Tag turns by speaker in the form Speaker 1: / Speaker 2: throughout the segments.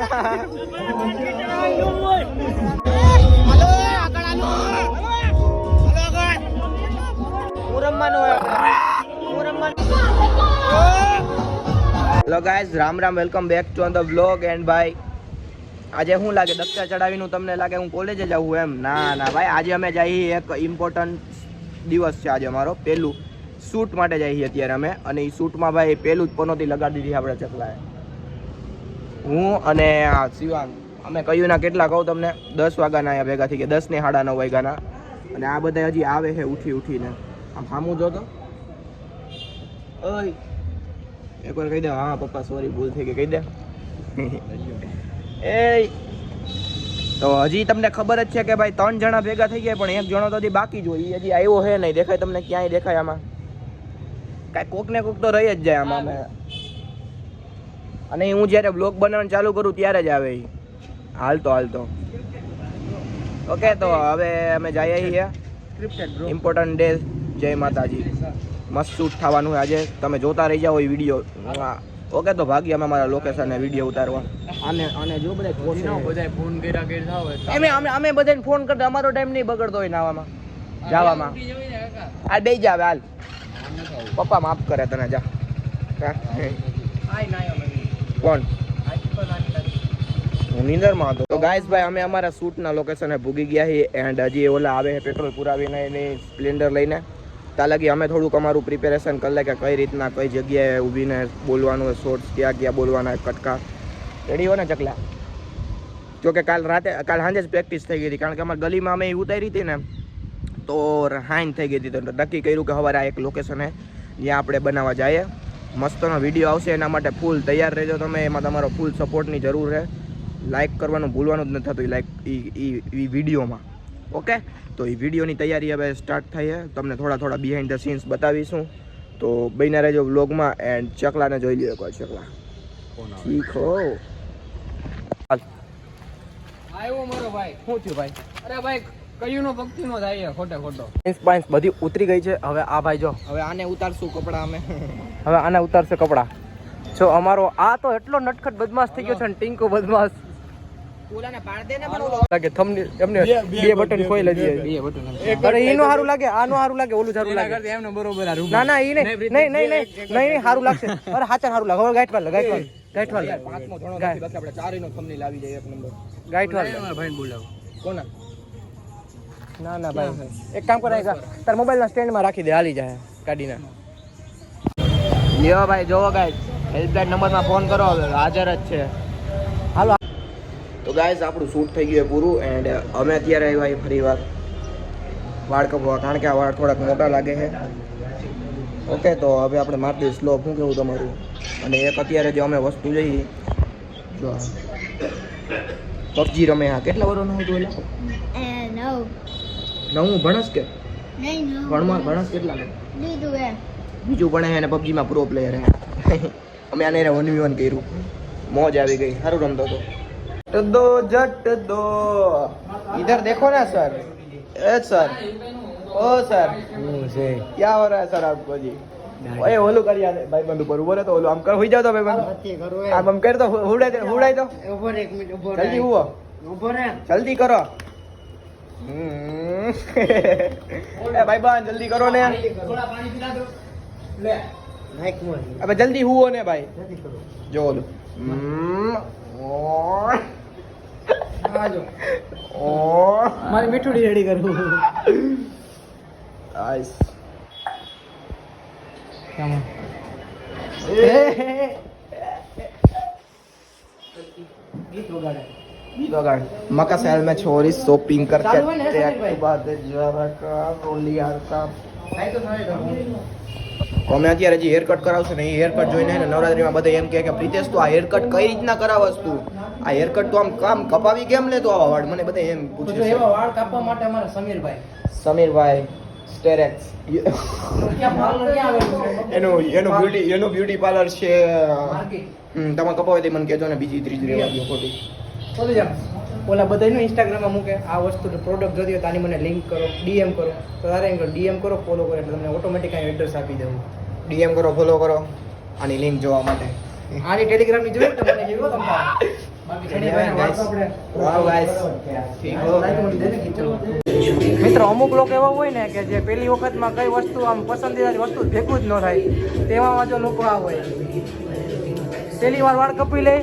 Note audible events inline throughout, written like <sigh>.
Speaker 1: Hello guys, Ram Ram, welcome back to the blog and ભાઈ, આજે શું લાગે? દક્ષા ચડાવીનું તમને લાગે, હું કોલેજે જાઉં એમ? ના ના, ભાઈ, આજે અમે જઈએ એક ઇમ્પોર્ટન્ટ દિવસ છે આજે અમારો. પહેલું શૂટ માટે જઈએ અત્યારે અમે. અને એ શૂટમાં ભાઈ પહેલું જ પનોતી લગાડી દીધી આપણે ચકલાએ. હું અને આ શિવાંગ અમે કહ્યું ના કેટલા કહું તમને દસ વાગ્યાના અહીંયા ભેગા થઈ ગયા દસ ને સાડા નવ વાગ્યાના. અને આ બધા હજી આવે છે ઉઠી ઉઠીને. આમ સામું જો તો. ઓય. એકવાર કહી દે હા પપ્પા સોરી ભૂલ થઈ ગઈ કહી દે. <laughs> એ તો હજી તમને ખબર જ છે કે ભાઈ ત્રણ જણા ભેગા થઈ ગયા પણ એક જણો તો હજી બાકી જ હોય. હજી આવ્યો છે નહીં. દેખાય તમને ક્યાંય દેખાય આમાં. કાંઈ કોક ને કોક તો રહી જ જાય આમાં. અમે અને હું જ્યારે બ્લોગ બનાવવાનું ચાલુ કરું ત્યારે જ આવે એ. હાલતો હાલતો. ઓકે તો હવે અમે જઈએ છીએ. ઇમ્પોર્ટન્ટ ડે જય માતાજી. મસ્ત શૂટ થવાનું આજે. તમે જોતા રહી જાઓ એ વીડિયો ઓકે તો ભાગી અમે અમારા લોકેશન વીડિયો ઉતારવા. અને અને જો બધા
Speaker 2: બધા ફોન કર્યા કે
Speaker 1: અમે અમે અમે બધાને ફોન કરતા. અમારો ટાઈમ નહીં બગડતો હોય નાવામાં. જવામાં. આ બે જાવે હાલ. પપ્પા માફ કરે તને જા. હા. કોણ? હું નીંદરમાં હતો. તો ગાઈસ ભાઈ અમે અમારા શૂટના લોકેશને ભૂગી ગયા છીએ એન્ડ હજી ઓલા આવે છે પેટ્રોલ પુરાવીને એની સ્પ્લેન્ડર લઈને. ત્યાં લગી અમે થોડુંક અમારું પ્રિપેરેશન કરી લે કે કઈ રીતના કઈ જગ્યાએ ઊભીને બોલવાનું શોર્ટ્સ ક્યાં ક્યાં બોલવાના કટકા. રેડી હો ને ચકલા? જોકે કાલ રાતે કાલ સાંજે જ પ્રેક્ટિસ થઈ ગઈ હતી કારણ કે અમારા ગલીમાં અમે ઉતારી હતી ને તો હાઈન થઈ ગઈ હતી. તો નક્કી કર્યું કે સવારે આ એક લોકેશને જ્યાં આપણે બનાવવા જઈએ. મસ્તનો વીડિયો આવશે એના માટે ફૂલ તૈયાર રહેજો તમે. એમાં તમારો ફૂલ સપોર્ટની જરૂર છે. લાઈક કરવાનું ભૂલવાનું જ નથી થતું લાઈક એ વિડીયોમાં ઓકે તો એ વિડીયોની તૈયારી હવે સ્ટાર્ટ થઈ છે તમને થોડા થોડા બિહાઇન્ડ ધ સીન્સ બતાવીશું. તો બહીને રહેજો વ્લોગમાં એન્ડ ચકલાને જોઈ લ્યો કોઈ ચકલા. હો
Speaker 2: આવ્યો મારો ભાઈ.
Speaker 1: શું થયું ભાઈ?
Speaker 2: અરે ભાઈ કયું નો થાય છે ખોટે ખોટો
Speaker 1: જીન્સ બાઇન્સ બધી ઉતરી ગઈ છે હવે આ ભાઈ જો હવે આને ઉતારશું કપડા અમે હવે આને ઉતારશે કપડા જો અમારો આ તો એટલો નટખટ બદમાશ થઈ ગયો છે ને ટીંકુ બદમાશ લાગે થંબનેલ એમને બે બટન ખોઈ લઈએ
Speaker 2: બે બટન
Speaker 1: અરે ઈનું સારું લાગે આનું સારું લાગે ઓલું સારું લાગે
Speaker 2: એમને બરોબર
Speaker 1: ના ના ઈ નહીં નહીં નહીં નહીં નહીં નહીં સારું લાગશે અરે હાચા સારું લાગે હવે ગાઈટ વાળ ગાઈટ વાળ ગાઈટ વાળ પાંચમો ધોણો નથી બાકી આપણે ચારીનો થંબનેલ આવી જાય એક નંબર ગાઈટ વાળ
Speaker 2: મારા બોલાવો
Speaker 1: કોના ના ના ભાઈ. એક કામ કરાય તાર મોબાઈલ ના સ્ટેન્ડમાં રાખી દે હાલી જાય કાઢીને લ્યો ભાઈ જોવો ગાઈસ હેલ્પલાઇન નંબરમાં ફોન કરો હાજર જ છે. હાલો. તો ગાઈસ આપણું શૂટ થઈ ગયું પૂરું એન્ડ અમે અત્યારે આવ્યા ફરી વાર. વાળ કપવા કારણ કે આ વાળ થોડાક મોટા લાગે છે. ઓકે તો હવે આપણે મારતી સ્લો શું કેવું તમારું? અને એક અત્યારે જે અમે વસ્તુ લઈ જો પબજી રમે હા કેટલા વર્ષનું હતું એટલે. નવું ભણસ કે? ભણમાં ભણસ. કેટલા બીજું એ ભણે અને પબજીમાં પ્રો પ્લેયર હે. <laughs> અમે આને એને વન વી વન કર્યું. મોજ આવી ગઈ. સારું રમતો હતો જટ દો જટ દો. ઇધર દેખો ને સર. એ સર. ઓ સર. હું છે. ક્યાં હો રહા સર આપકો જી ઓએ ઓલું કરી આલે ભાઈ બંધ ઉપર. ઊભો રહે તો ઓલું આમ કર હોઈ જાવ તો ભાઈ બંધ આમ આમ કર તો હુડાય હુડાય તો
Speaker 2: ઊભો એક મિનિટ ઊભો
Speaker 1: જલ્દી ઊભો
Speaker 2: ઊભો રે
Speaker 1: જલ્દી કરો. હમ. એ ભાઈ બંધ જલ્દી કરો ને
Speaker 2: થોડા પાણી પીલા દો લે નાઈક મોર
Speaker 1: હવે જલ્દી હુઓ ને ભાઈ જો ઓલું હમ. ઓય.
Speaker 2: આજો
Speaker 1: ઓય.
Speaker 2: મારે મીઠુડી રેડી કરવું
Speaker 1: આઈસ.
Speaker 2: કેમ ગીત વગાડે
Speaker 1: गीत वगाड़ मका शहर में छोरी शॉपिंग करके
Speaker 2: चालू है ना,
Speaker 1: ट्रैक
Speaker 2: भाई?
Speaker 1: के बाद जरा का रोली यार का
Speaker 2: થાય તો થાય તો
Speaker 1: તો અમે અત્યારે જે હેર કટ કરાવશે ને એ હેર કટ જોઈને હે ને નવરાત્રીમાં બધા એમ કહે કે પ્રિતેશ તું આ હેર કટ કઈ રીતના કરાવસ તું આ હેર કટ તો આમ કામ કપાવી કેમ લેતો આવા વાળ મને બધા એમ
Speaker 2: તો
Speaker 1: પૂછે
Speaker 2: જો
Speaker 1: છે
Speaker 2: એવા વાળ કાપવા માટે અમારા સમીરભાઈ
Speaker 1: સમીરભાઈ સ્ટેરેક્સ
Speaker 2: ક્યાં પાર્લર ક્યાં આવેલું છે
Speaker 1: એનું એનું બ્યુટી એનું બ્યુટી પાર્લર છે
Speaker 2: માર્કેટ
Speaker 1: હમ, તમારે કપાવે તે મને કહેજો ને બીજી ત્રીજી રહેવા દો ખોટી
Speaker 2: બોલી જાવ ઓલા બધાનું ઇન્સ્ટાગ્રામમાં મૂકે. આ વસ્તુ પ્રોડક્ટ જોતી હોય તો આની મને લિંક કરો ડીએમ કરો. તો તારે એમ કરો ડીએમ કરો ફોલો કરો એટલે તમને ઓટોમેટિક અહીં એડ્રેસ આપી દઉં.
Speaker 1: ડીએમ કરો ફોલો કરો. આની લિંક જોવા માટે.
Speaker 2: આની ટેલિગ્રામની જોઈએ તો મને જેવો
Speaker 1: તમને?
Speaker 2: મિત્રો અમુક લોકો એવા હોય ને કે જે પહેલી વખતમાં કઈ વસ્તુ આમ પસંદીદાની વસ્તુ ભેગું જ ન થાય તેવામાં જો લોકો આ હોય. પહેલી વાર વાળ કપી લે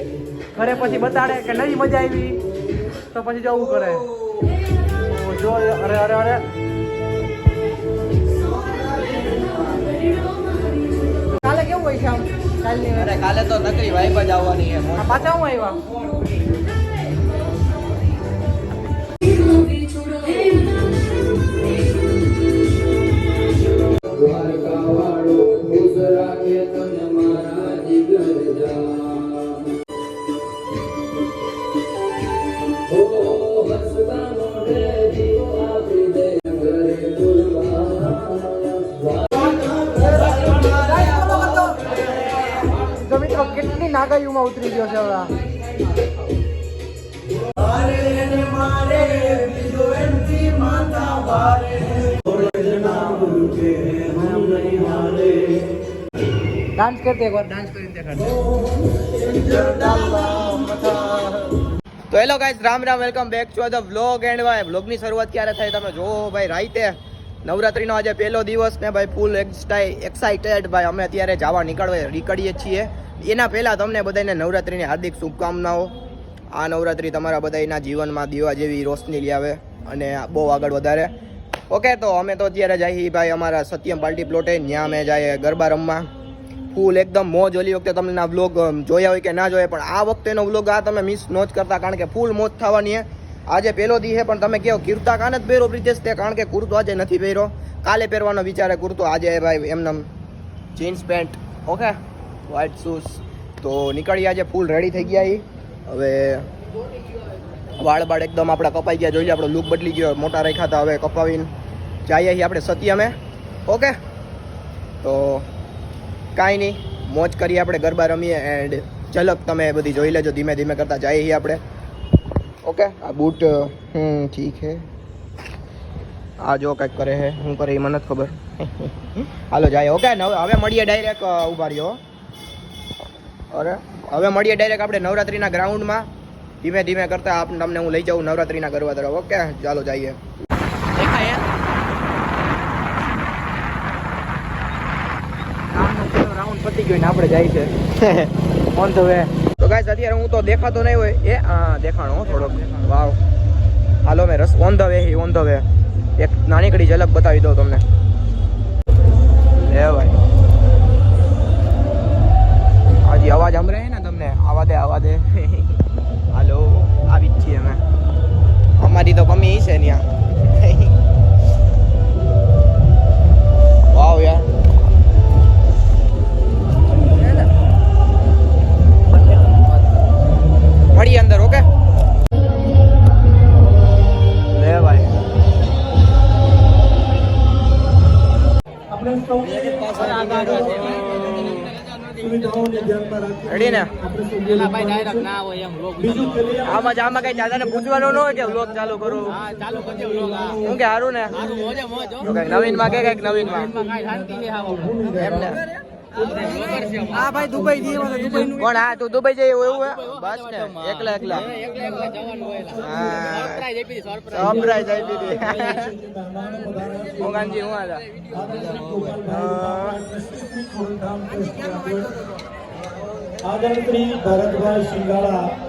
Speaker 2: ઘરે પછી બતાડે કે નહીં મજા આવી તો પછી જવું કરે. જો અરે અરે અરે કાલે કેવું હોય છે આમ કાલની
Speaker 1: અરે કાલે તો નકરી વાઈફ જ આવવાની છે
Speaker 2: પાછા હું આવ્યા? નાગાઈઓમાં ઉતરી ગયો છે હવે. ડાન્સ કરતે એકવાર ડાન્સ કરીને
Speaker 1: તો hello guys Ram Ram welcome back to the vlog and ભાઈ વ્લોગની શરૂઆત ક્યારે થાય તમે જો ભાઈ રાઈતે નવરાત્રીનો આજે પહેલો દિવસ ને ભાઈ ફૂલ એક્સાઇટેડ ભાઈ. અમે અત્યારે જવા નીકળવા નીકળીએ છીએ. એના પહેલાં તમને બધાને નવરાત્રીની હાર્દિક શુભકામનાઓ. આ નવરાત્રી તમારા બધાના જીવનમાં દીવા જેવી રોશની લાવે અને બહુ આગળ વધારે. ઓકે, તો અમે તો અત્યારે જઈએ ભાઈ અમારા સત્યમ પાર્ટી પ્લોટે. ત્યાં અમે જઈએ ગરબા રમવા. ફૂલ એકદમ મોજ ઓલી વખતે તમને આ વ્લોગ જોયા હોય કે ના જોયા પણ આ વખતેનો વ્લોગ આ તમે મિસ નો જ કરતા, કારણ કે ફૂલ મોજ થવાની છે આજે પહેલો દી છે, પણ તમે કહો કુર્તા કાન જ પહેરો બ્રિજેશ તે, કારણ કે કુર્તો આજે નથી પહેરો કાલે પહેરવાનો વિચારે કુર્તો, આજે ભાઈ એમને jeans pant, okay? White shoes તો નીકળી આજે ફૂલ રેડી થઈ ગયા ઈ. હવે વાળ બાળ એકદમ આપણા કપાઈ ગયા, જોઈ લે, આપણો લુક બદલી ગયો, મોટા રાખ્યા હતા, હવે કપાવીને જઈએ છીએ આપણે સત્યમે ઓકે? તો કાંઈ નહીં, મોજ કરીએ આપણે, ગરબા રમીએ એન્ડ ઝલક તમે બધી જોઈ લેજો, ધીમે ધીમે કરતા જઈએ છીએ આપણે. ઓકે આ બૂટ હમ ઠીક હે આ જો કંઈક કરે છે શું કરે એ મને નથી ખબર હાલો જાય ઓકે હવે હવે મળીએ ડાયરેક્ટ ઊભા રહ્યો। અરે હવે મળીએ ડાયરેક્ટ આપણે નવરાત્રીના ગ્રાઉન્ડમાં ધીમે ધીમે કરતા આપ તમને હું લઈ જાઉં નવરાત્રીના ગરબા તરફ. ઓકે ચાલો જઈએ.
Speaker 2: રાઉન્ડ પતી ગયો ને આપણે જાય છે. <laughs> ઓન ધ વે
Speaker 1: તો ગાઈસ અત્યારે હું તો દેખાતો નહીં હોય. એ હા દેખાણો થોડોક. વાવ. હાલો, મેં રસ on the way he on the way એક નાનીકડી ઝલક બતાવી દઉં તમને. એ ભાઈ. હજી અવાજ સંભળાય ને તમને? આવા દે આવા દે <laughs> આમાં જ આમાં કઈ દાદાને પૂછવાનું ન હોય કે વ્લોગ ચાલુ કરું? શું કે સારું ને? તો કંઈક નવીનમાં કે કંઈક નવીનમાં? માં ને?
Speaker 2: આ ભાઈ દુબઈ જઈએ દુબઈ નું
Speaker 1: કોણ હા તું દુબઈ જઈ એવું હે? બસ ને એકલા એકલા. સરપ્રાઈઝ આપી દીધી હું કાનજી હું આજા
Speaker 3: આદરણ શ્રી ભરતભાઈ શિંગાળા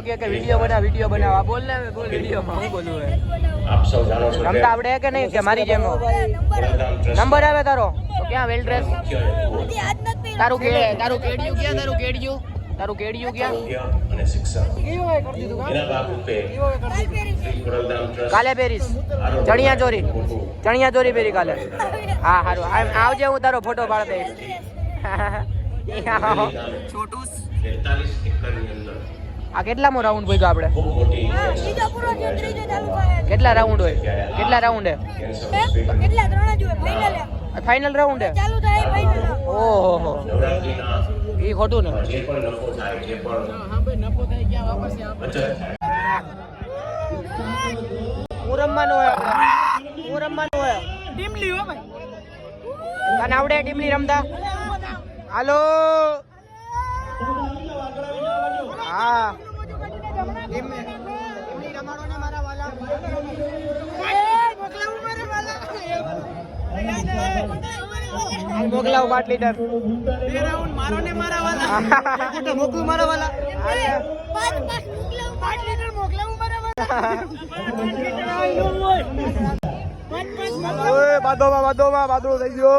Speaker 1: મિત્રો કે કે વીડિયો બનાવ વીડિયો બનાવ. આ બોલ ને બોલ વીડિયો માં. હું બોલું
Speaker 4: આપ સૌ જાણો છો
Speaker 1: રમતા આવડે કે નહીં કે મારી જેમ? નંબર આવે તારો? તો ક્યાં વેલ ડ્રેસ તારું કે તારું કેડિયું ક્યાં તારું કેડિયું? તારું કેડિયું ક્યાં?
Speaker 4: અને શિક્ષા એના
Speaker 1: કાલે પેરીસ ચણિયા ચોરી. ચણિયા ચોરી પેરી કાલે. હા સારું આવજે હું તારો ફોટો પાડ દઈશ છોટું
Speaker 4: તેતાલીસ એકરની અંદર
Speaker 1: આ કેટલામો રાઉન્ડ ભેગો આપણે? કેટલા રાઉન્ડ હોય? કેટલા રાઉન્ડ હે
Speaker 4: કેન્સર હોસ્પિટલ
Speaker 5: કેટલા? ત્રણ જ હોય ફાઇનલ
Speaker 1: ફાઇનલ રાઉન્ડ હે
Speaker 5: ચાલુ થાય ફાઇનલ
Speaker 1: ઓહો એ? ખોટું ને
Speaker 4: જે પણ નફો થાય જે પણ બચત થાય
Speaker 1: હું રમવાનું હોય હું રમવાનું હોય.
Speaker 2: ટીમલી હોય ભાઈ.
Speaker 1: તને આવડે ટીમલી રમતા? હાલો. હા. મારા વાલા. મોકલાવ પાંચ લીટર
Speaker 2: બે રાઉન્ડ મારો ને મારા વાલા.
Speaker 1: મોકલું મારા વાલા.
Speaker 5: પાંચ પાંચ મોકલાવું પાંચ લીટર મોકલાવું બરાબર
Speaker 1: ઓય બાદોમાં બાદોમાં બાદો થઈ ગયો.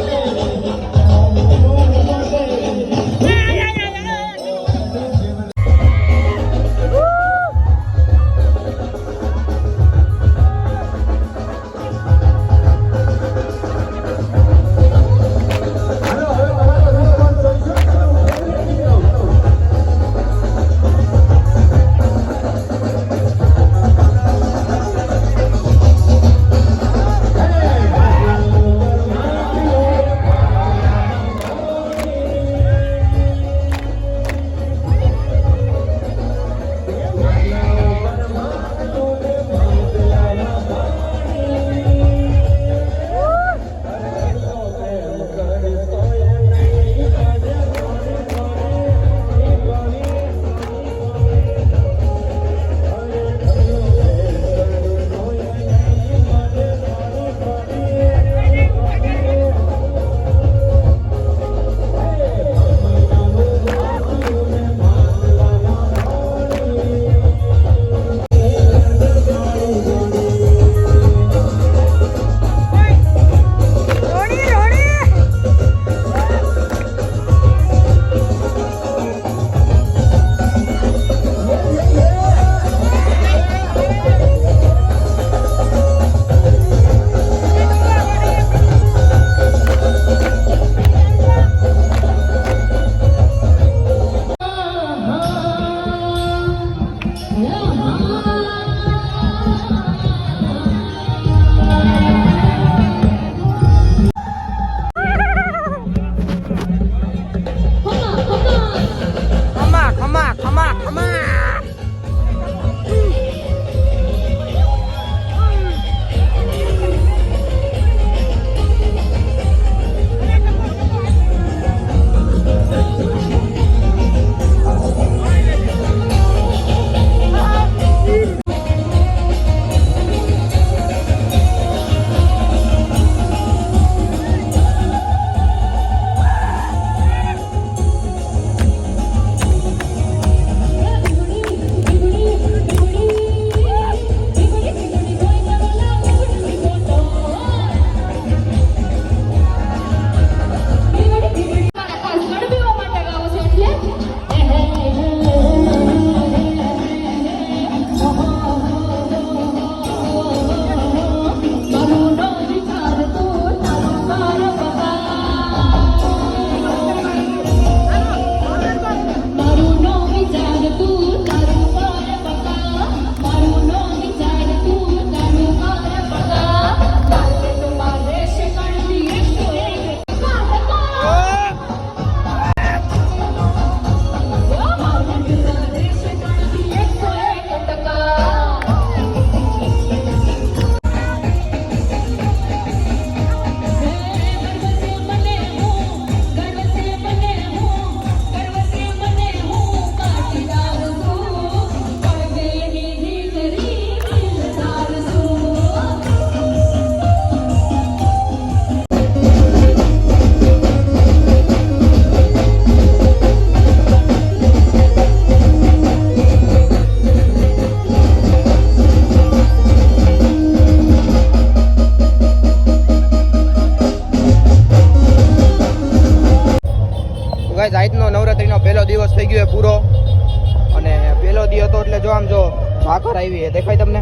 Speaker 1: જો ઝાકર આવી છે. દેખાય તમને?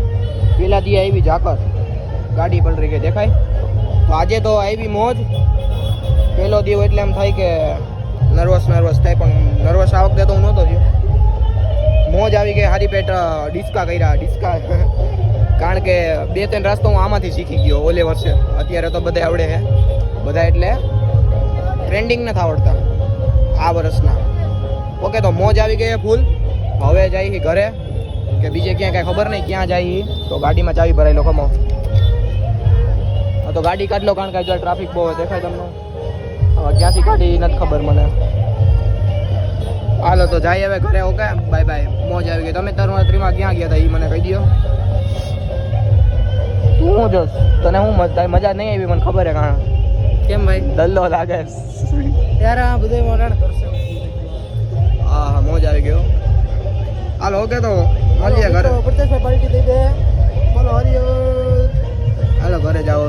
Speaker 1: પેલા દી આવી, ઝાકર. ગાડી પલરી ગઈ, દેખાય? તો આજે તો આવી મોજ. પહેલો દીવ એટલે એમ થાય કે નર્વસ નર્વસ થાય, પણ નર્વસ આ વખતે તો હું નહોતો થયો. મોજ આવી ગઈ, હારી પેટ ડિસ્કા કર્યા, ડિસ્કા. <laughs> કારણ કે બે, ત્રણ રસ્તો હું આમાંથી શીખી ગયો ઓલે વર્ષે. અત્યારે તો બધા આવડે છે. બધા એટલે ટ્રેન્ડિંગ નથી આવડતા આ વર્ષના. ઓકે, તો મોજ આવી ગઈ ફૂલ. હવે છે ઘરે. કે બીજે ક્યાં કાંઈ ખબર નહીં ક્યાં જાય છે. તો ગાડીમાં ચાવી ભરાય લો કમો હા તો ગાડી કાઢ લો કારણ કે ટ્રાફિક બહુ દેખાય તમને. હવે ક્યાંથી ગાડી નથી ખબર મને. હાલો તો જાય હવે ઘરે ઓકે? બાય બાય મોજ આવી ગઈ. તમે નવરાત્રીમાં ક્યાં ગયા હતા એ મને કહી દો તું હું જોશ તને હું મજા મજા નહીં આવી મને ખબર હે કારણ.
Speaker 2: કેમ ભાઈ?
Speaker 1: દલ્લો લાગે.
Speaker 2: ત્યારે આ બધું મોરાણ કરશે.
Speaker 1: હા હા મોજ આવી ગયો હાલો ઓકે તો. હાલીએ ઘરે.
Speaker 2: પ્રત્યેશભાઈ પલટી થઈ દે બોલો હરિયો હાલો ઘરે જાઓ